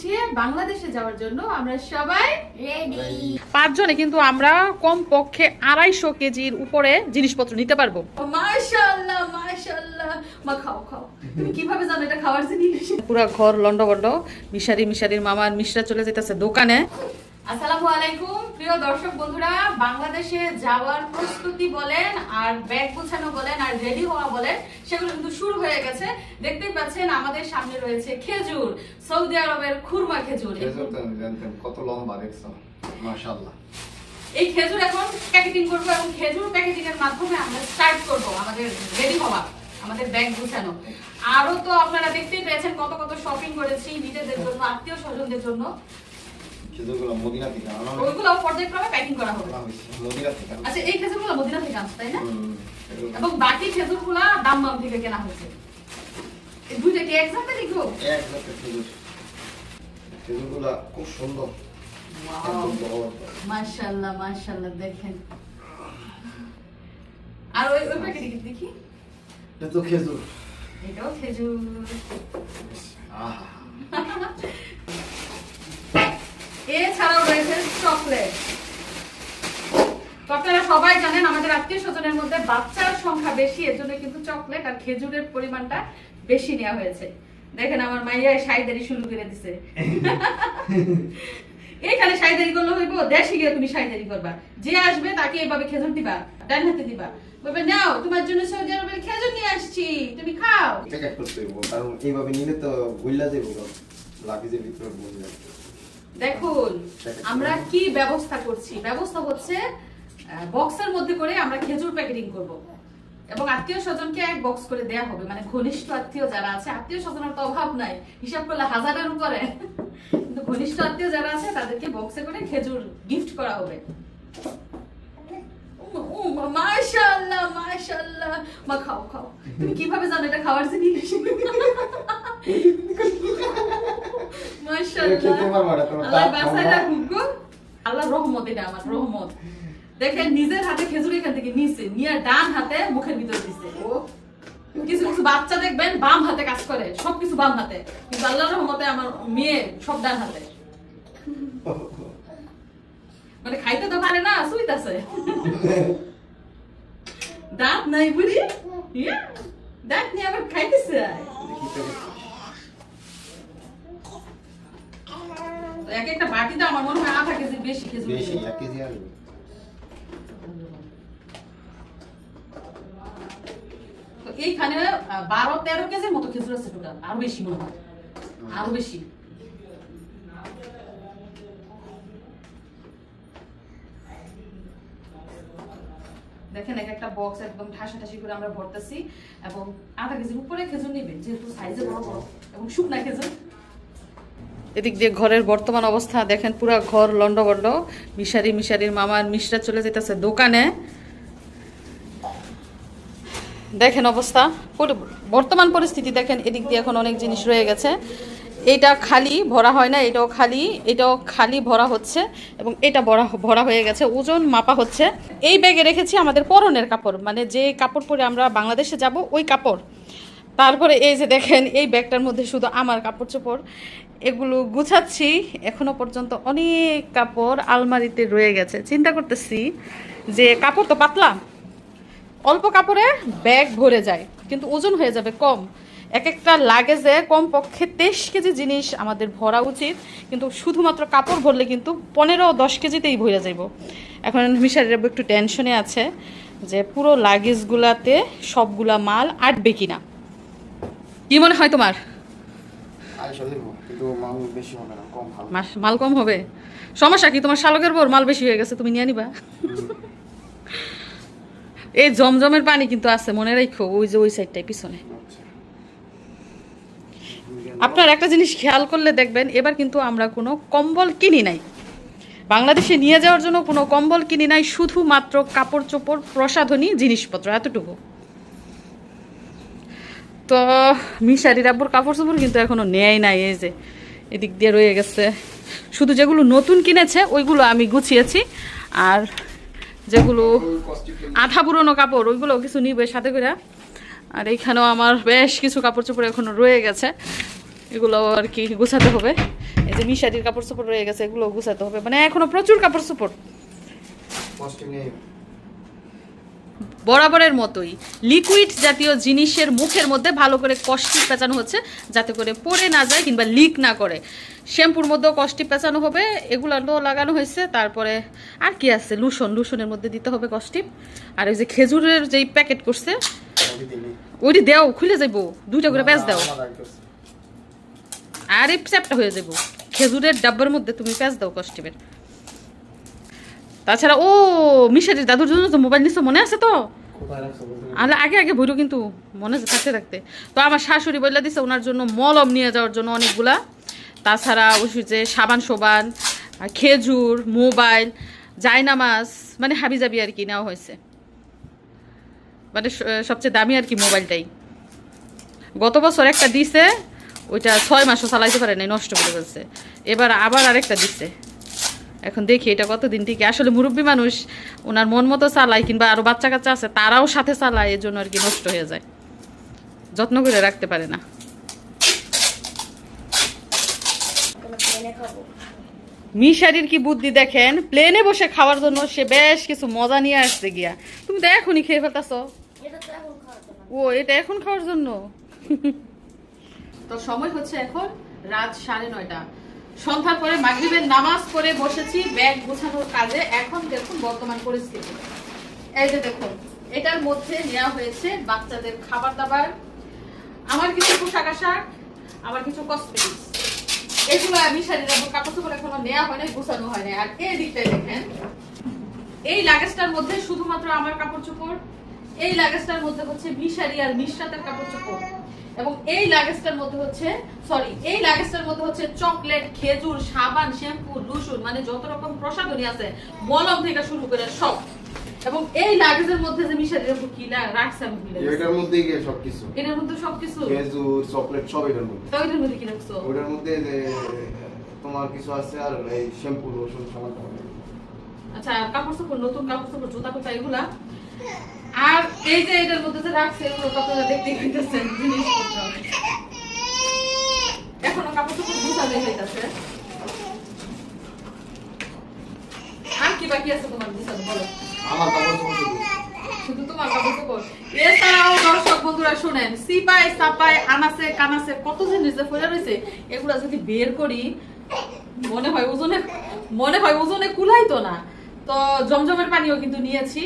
গুছিয়ে বাংলাদেশে যাওয়ার জন্য আমরা সবাই রেডি পাঁচজনে কিন্তু আমরা কম পক্ষে আড়াইশো কেজির উপরে জিনিসপত্র নিতে পারব। মাশাআল্লাহ মাশাআল্লাহ। মা খাও খাও। তুমি কীভাবে জানো এটা খাওয়ার জিনিস? পুরো ঘর লন্ডভন্ড মিশারি মিশারির মামার মিশরা চলে যেতেছে দোকানে। আসসালামু আলাইকুম। প্রিয় দর্শক বন্ধুরা বাংলাদেশে যাওয়ার প্রস্তুতি বলেন আর ব্যাগ গোছানো বলেন আর রেডি হওয়া বলেন সেগুলো কিন্তু শুরু হয়ে গেছে। দেখতেই পাচ্ছেন আমাদের সামনে রয়েছে খেজুর সৌদি আরবের খুরমা খেজুর। খেজুর তো আমি কত লম্বা দেখছ? মাশাআল্লাহ। এই খেজুর এখন প্যাকেটিং করব এবং খেজুর প্যাকেটিং এর মাধ্যমে আমরা স্টার্ট করব আমাদের রেডি হওয়া আমাদের ব্যাগ গুছানো। আরও তো আপনারা দেখতেই পেয়েছেন কত কত শপিং করেছি নিজেদের জন্য আত্মীয় স্বজনদের জন্য। খেজুরগুলো মদিনা থেকে আনা হয়েছে। ওইগুলো পর্যায়ক্রমে প্যাকিং করা হবে। মদিনা থেকে আচ্ছা এই খেজুরগুলো মদিনা থেকে আসছে তাই না? এবং বাকি খেজুরগুলা দামবাম থেকে কেনা হয়েছে। এই দুইটা কি একসাথে লিখব এক জাতের খেজুর। খেজুরগুলো খুব সুন্দর। মাশাআল্লাহ মাশাআল্লাহ দেখেন। আর ওই ওই প্যাকেটে দেখি? এটা তো খেজুর। এটাও খেজুর আহা এছাড়াও রয়েছে চকলেট তো আপনারা সবাই জানেন আমাদের আত্মীয় স্বজনের মধ্যে বাচ্চার সংখ্যা বেশি এর জন্য কিন্তু চকলেট আর খেজুরের পরিমাণটা বেশি নেওয়া হয়েছে। দেখেন আমার মাইয়া সাইদারি শুরু করে দিছে। এইখানে সাইদারি করলে হইব দেশে গিয়ে তুমি সাইদারি করবা। যে আসবে তাকে এভাবে খেজুর দিবা ডান হাতে দিবা। বলবে নাও তোমার জন্য সৌদি আরবের খেজুর নিয়ে আসছি তুমি খাও। প্যাকেট করতে হইব? কারণ এইভাবে নিলে তো গুইলা লাগেজের ভিতরে দেখুন আমরা কি ব্যবস্থা করছি? ব্যবস্থা হচ্ছে বক্সের মধ্যে করে আমরা খেজুর প্যাকেটিং করব। এবং আত্মীয় স্বজনকে এক বক্স করে দেয়া হবে। মানে ঘনিষ্ঠ আত্মীয় যারা আছে আত্মীয় স্বজনের তো অভাব নাই। হিসাব করলে হাজারের উপরে। কিন্তু ঘনিষ্ঠ আত্মীয় যারা আছে তাদেরকে বক্সে করে খেজুর গিফট করা হবে। মাশাআল্লাহ মাশাআল্লাহ। মা খাও খাও। তুমি কীভাবে জানো এটা খাওয়ার জিনিস? মাশাআল্লাহ। খেতে পারবা না, তোমার আল্লাহ বাসায় রাখুক গো। আল্লাহর রহমত এটা আমার রহমত। দেখেন নিজের হাতে খেজুর এখান থেকে নিছে নিয়ে ডান হাতে মুখের ভিতরে দিছে। ও। কিছু কিছু বাচ্চা দেখবেন বাম হাতে কাজ করে সবকিছু বাম হাতে। কিন্তু আল্লাহর রহমতে আমার মেয়ে সব ডান হাতে। মানে খাইতে তো পারে না সুইতাছে দাঁত নাই বুড়ি। দাঁত নিয়ে আবার খাইতেছে। দেখি এক একটা বাটিতে আমার মনে হয় আধা কেজি বেশি খেজুর বেশি এক কেজি আসবে এইখানে বারো তেরো কেজির মতো খেজুর আছে টোটাল আরও বেশি মনে হয়। আরও বেশি। দেখেন এক একটা বক্স একদম ঠাসা ঠাসি করে আমরা ভরতেছি এবং আধা কেজির উপরে খেজুর নেবেন যেহেতু সাইজে বড় বড় এবং শুকনা খেজুর। এদিক দিয়ে ঘরের বর্তমান অবস্থা দেখেন পুরা ঘর লন্ডভন্ড মিশারি মিশারির মামার মিশরা চলে যেতেছে দোকানে। দেখেন অবস্থা। বর্তমান পরিস্থিতি দেখেন, এদিক দিয়ে এখন অনেক জিনিস রয়ে গেছে। এটা খালি ভরা হয় না, এটাও খালি এটাও খালি ভরা হচ্ছে এবং এটা ভরা ভরা হয়ে গেছে, ওজন মাপা হচ্ছে। এই ব্যাগে রেখেছি আমাদের পরনের কাপড় মানে যে কাপড় পরে আমরা বাংলাদেশে যাব, ওই কাপড়। তারপরে এই যে দেখেন, এই ব্যাগটার মধ্যে শুধু আমার কাপড় চোপড়। এগুলো গুছাচ্ছি, এখনও পর্যন্ত অনেক কাপড় আলমারিতে রয়ে গেছে। চিন্তা করতেছি যে কাপড় তো পাতলা অল্প কাপড়ে ব্যাগ ভরে যায় কিন্তু ওজন হয়ে যাবে কম। এক একটা লাগেজে কম পক্ষে তেইশ কেজি জিনিস আমাদের ভরা উচিত কিন্তু শুধুমাত্র কাপড় ভরলে কিন্তু পনেরো দশ কেজিতেই ভরে যাইব। এখন মিশারির একটু টেনশনে আছে যে পুরো লাগেজগুলাতে সবগুলা মাল আটবে কিনা। কি মনে হয় তোমার? মাল কম হবে। সমস্যা কি? তোমার শালকের বোর মাল বেশি হয়ে গেছে তুমি নিয়ে নিবা। এই জমজমের পানি কিন্তু আছে, মনে রাখো, ওই যে ওই সাইডটাই পিছনে। আপনার একটা জিনিস খেয়াল করলে দেখবেন, এবার কিন্তু আমরা কোনো কম্বল কিনি নাই। বাংলাদেশে নিয়ে যাওয়ার জন্য কোনো কম্বল কিনি নাই, শুধুমাত্র কাপড় চোপড় প্রসাধনী, জিনিসপত্র, এতটুকু। তো, মিশারি আব্বুর কাপড় চোপড় কিন্তু এখনও নেয় নাই, এই যে, এদিক দিয়ে রয়ে গেছে। শুধু যেগুলো নতুন কিনেছে, ওইগুলো আমি গুছিয়েছি। আর যেগুলো আধা পুরনো কাপড়, ওইগুলো কিছু নিবে সাথে করে। আর এইখানেও আমার বেশ কিছু কাপড় চোপড় এখনও রয়ে গেছে। এগুলো আর কি গুছাতে হবে। এই যে মিশারির কাপড় চোপড় রয়ে গেছে, এগুলো গুছাতে হবে। মানে এখনও প্রচুর কাপড় চোপড় বরাবরের মতোই। লিকুইড জাতীয় জিনিসের মুখের মধ্যে ভালো করে কষ্টি পেঁচানো হচ্ছে, যাতে করে পড়ে না যায় কিংবা লিক না করে। শ্যাম্পুর মধ্যেও কষ্টি পেঁচানো হবে এগুলো লাগানো হয়েছে। তারপরে আর কি আছে? লুসন লুসনের মধ্যে দিতে হবে কষ্টিপ আর ওই যে খেজুরের যেই প্যাকেট করছে, ওইটি দেও, খুলে যাইবো। দুইটা করে প্যাঁচ দাও। আর এই চ্যাপটা হয়ে যাব খেজুরের ডাব্বার মধ্যে তুমি প্যাঁচ দাও কষ্টিপের তাছাড়া, ও, মিশারির দাদুর জন্য তো মোবাইল নিছো, মনে আছে তো? আলে, আগে আগে ভইরো কিন্তু মনে থাকতে থাকতে। তো আমার শাশুড়ি বললে দিছে, ওনার জন্য মলম নিয়ে যাওয়ার জন্য অনেকগুলা। তাছাড়া ওই যে সাবান সোবান খেজুর, মোবাইল, জায়নামাজ মানে হাবি জাবি আর কি নেওয়া হয়েছে। মানে সবচেয়ে দামি আর কি মোবাইলটাই। গত বছর একটা দিছে, ওইটা ছয় মাসও চালাইতে পারে নাই, নষ্ট করে ফেলছে। এবার আবার আরেকটা দিচ্ছে এখন দেখি এটা কতদিন ঠিক আসলে মুরব্বী মানুষ, ওনার মন মতো চালায় কিংবা আরও বাচ্চা কাচ্চা আছে, তারাও সাথে চালায় এর জন্য আর কি নষ্ট হয়ে যায়। যত্ন করে রাখতে পারে না। মিশারির কি বুদ্ধি দেখেন? প্লেনে বসে খাওয়ার জন্য সে বেশ কিছু মজা নিয়ে আসছে গিয়া। তুমি তো এখনই খেয়ে ফেলতাছো। ও, এটা এখন খাওয়ার জন্য? তো সময় হচ্ছে এখন রাত সাড়ে নয়টা। সন্ধ্যার পরে মাগরিবের নামাজ পড়ে বসেছি, ব্যাগ গোছানোর কাজে। এখন দেখুন বর্তমান পরিস্থিতি। এই যে দেখুন, এটার মধ্যে নেওয়া হয়েছে বাচ্চাদের খাবার দাবার আমার কিছু পোশাক আশাক, আমার কিছু কসমেটিক্স এগুলো আমি শাড়ির কাপড় চোপড় এখনও নেওয়া হয় নাই, গোছানো হয় নাই। আর এই দিকটায় দেখেন, এই লাগেজটার মধ্যে শুধুমাত্র আমার কাপড় চোপড় এই লাগেজটার মধ্যে হচ্ছে মিশারি আর মিশরাতের কাপড় চোপড়। এবং এই লাগেজটার মধ্যে হচ্ছে সরি এই লাগেজটার মধ্যে হচ্ছে চকলেট খেজুর সাবান শ্যাম্পু লুসুন মানে যত রকম প্রসাধনী আছে মলম থেকে শুরু করে সব। এবং এই লাগেজের মধ্যে যে উপর কি রাখছে আমি ভুলে এটার মধ্যে গিয়ে সবকিছু। এটার মধ্যে সবকিছু? খেজুর চকলেট সব এটার মধ্যে। তো এটার মধ্যে কি রাখছো? ওটার মধ্যে যে তোমার কিছু আছে আর এই শ্যাম্পু রসুন সাবান আচ্ছা কাপড় চোপড় নতুন কাপড় চোপড় জুতা কোটা এগুলা? আর এই যে এটার মধ্যে যে রাখছে এগুলো তো পাইতেছেন? জিনিসপত্র। এখনও কাপড় চোপড় আর কি বাকি আছে তোমার বলো। আমার কাপড় চোপড় শুধু। শুধু তোমার কাপড় চোপড় এছাড়াও দর্শক বন্ধুরা শুনেন সিপাই সাপাই আনাসে কানাসে কত জিনিস যে ফেলে রয়েছে এগুলা যদি বের করি মনে হয় ওজনে মনে হয় ওজনে কুলাইতো না। তো জমজমের পানিও কিন্তু নিয়েছি।